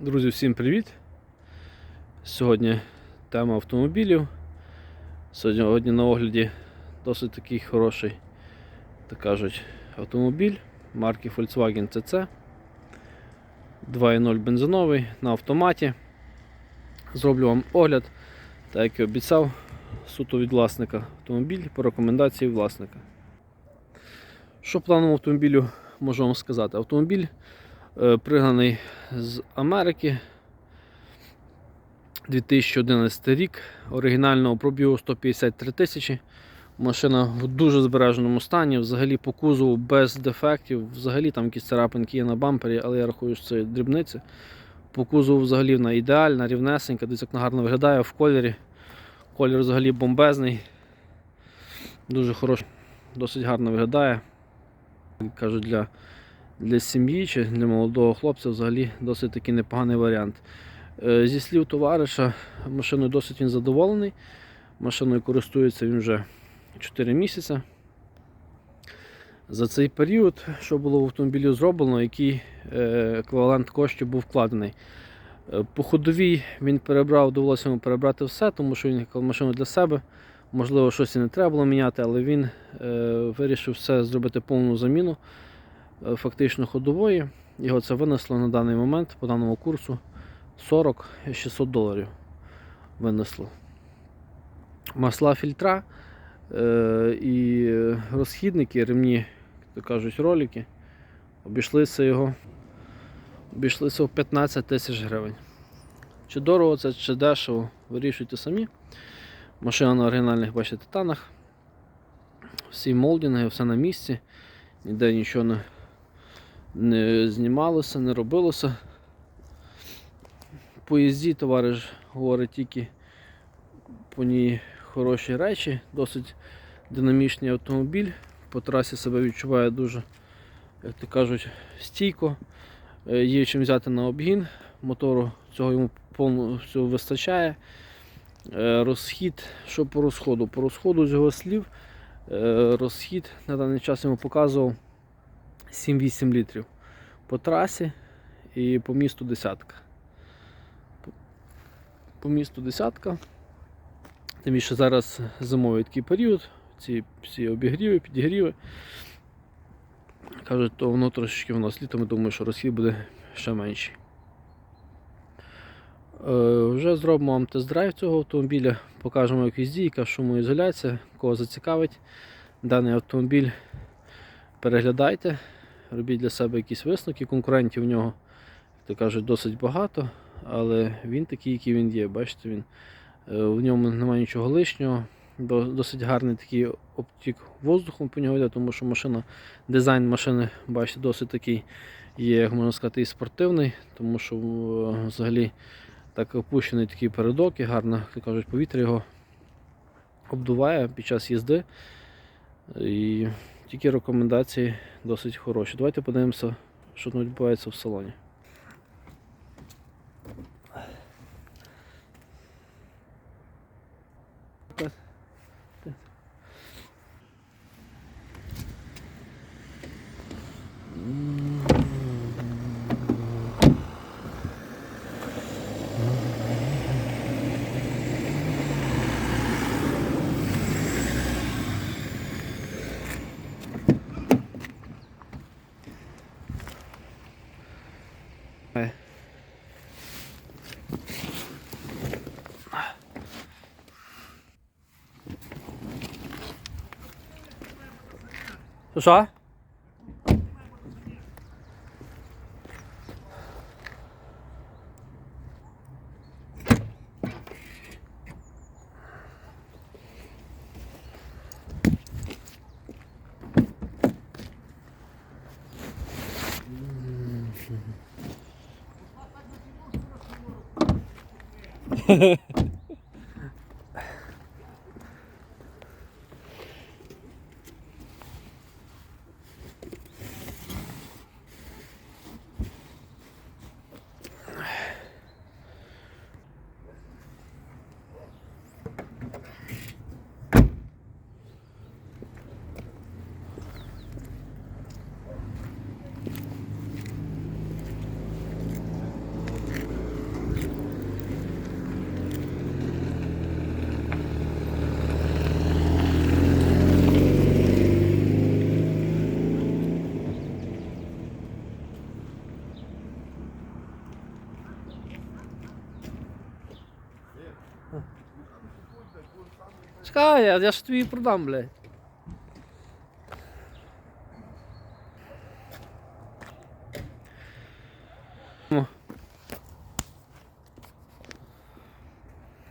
Друзі, всім привіт! Сьогодні тема автомобілів. Сьогодні на огляді досить такий хороший, так кажуть, автомобіль марки Volkswagen CC 2.0 бензиновий на автоматі. Зроблю вам огляд, так як і обіцяв, суто від власника автомобіль по рекомендації власника. Що по даному автомобілю можу вам сказати? Автомобіль пригнаний з Америки. 2011 рік. Оригінального пробігу 153 тисячі. Машина в дуже збереженому стані, взагалі по кузову без дефектів. Взагалі там якісь царапинки є на бампері, але я рахую, що це дрібниці. По кузову взагалі вона ідеальна, рівнесенька, десь як гарно виглядає в кольорі. Колір взагалі бомбезний. Дуже хороший, досить гарно виглядає. Кажуть, для для сім'ї чи для молодого хлопця взагалі досить такий непоганий варіант. Е, Зі слів товариша, машиною досить він задоволений. Машиною користується він вже 4 місяці. За цей період, що було в автомобілі зроблено, який е, еквівалент коштів був вкладений. Е, По ходовій він перебрав, довелося йому перебрати все, тому що він машину для себе. Можливо, щось і не треба було міняти, але він е, вирішив все зробити повну заміну фактично ходової. Його це винесло на даний момент по даному курсу 40-600 доларів винесло. Масла фільтра е, і розхідники, ремні, як то кажуть, ролики, обійшлися його обійшлися в 15 тисяч гривень. Чи дорого це, чи дешево, вирішуйте самі. Машина на оригінальних бачите, титанах. Всі молдинги, все на місці, ніде нічого не, не знімалося, не робилося. По їзді товариш говорить тільки по ній хороші речі, досить динамічний автомобіль. По трасі себе відчуває дуже, як то кажуть, стійко. Е, Є чим взяти на обгін, мотору цього йому повністю вистачає. Е, Розхід, що по розходу? По розходу з його слів, е, розхід на даний час йому показував 7-8 літрів по трасі і по місту десятка. По- місту десятка. Тим більше зараз зимовий такий період, ці всі обігріви, підігріви. Кажуть, то воно трошечки воно з літом, я думаю, що розхід буде ще менший. Е, Вже зробимо вам тест-драйв цього автомобіля, покажемо як їзді, яка шумоізоляція, кого зацікавить даний автомобіль. Переглядайте, робіть для себе якісь висновки. Конкурентів в нього, як то кажуть, досить багато, але він такий, який він є. Бачите, він, е, в ньому немає нічого лишнього. Досить гарний такий обтік воздухом по нього йде, тому що машина, дизайн машини, бачите, досить такий є, як можна сказати, і спортивний, тому що е, взагалі так опущений такий передок і гарно, як кажуть, повітря його обдуває під час їзди. І тільки рекомендації досить хороші. Давайте подивимося, що тут відбувається в салоні. Tôi xóa. Hehehe Чекай, я, я ж тобі продам, блядь.